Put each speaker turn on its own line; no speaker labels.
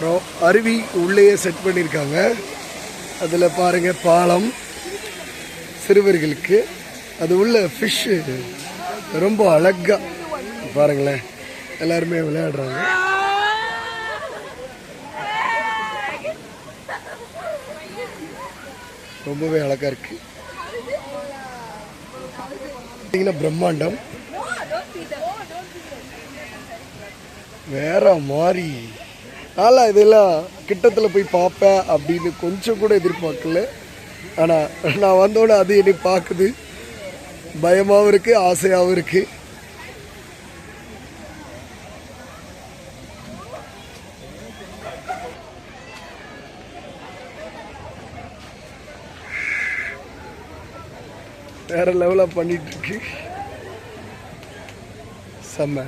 அப்புறம் அருவி உள்ளேயே செட் பண்ணியிருக்காங்க. அதில் பாருங்கள் பாலம் சிறுவர்களுக்கு. அது உள்ள ஃபிஷ்ஷு ரொம்ப அழகா. பாருங்களேன். எல்லாருமே விளையாடுறாங்க. ரொம்பவே அழகாக இருக்கு. பார்த்தீங்கன்னா பிரம்மாண்டம். வேற மாதிரி. ஆளா இதெல்லாம் கிட்டத்தில் போய் பார்ப்பேன் அப்படின்னு கொஞ்சம் கூட எதிர்பார்க்கல. ஆனால் நான் வந்தோடனே அது என்னை பார்க்குது. பயமாகவும் இருக்குது ஆசையாகவும் இருக்குது வேற லெவலாக பண்ணிட்டு இருக்கு. செம்ம.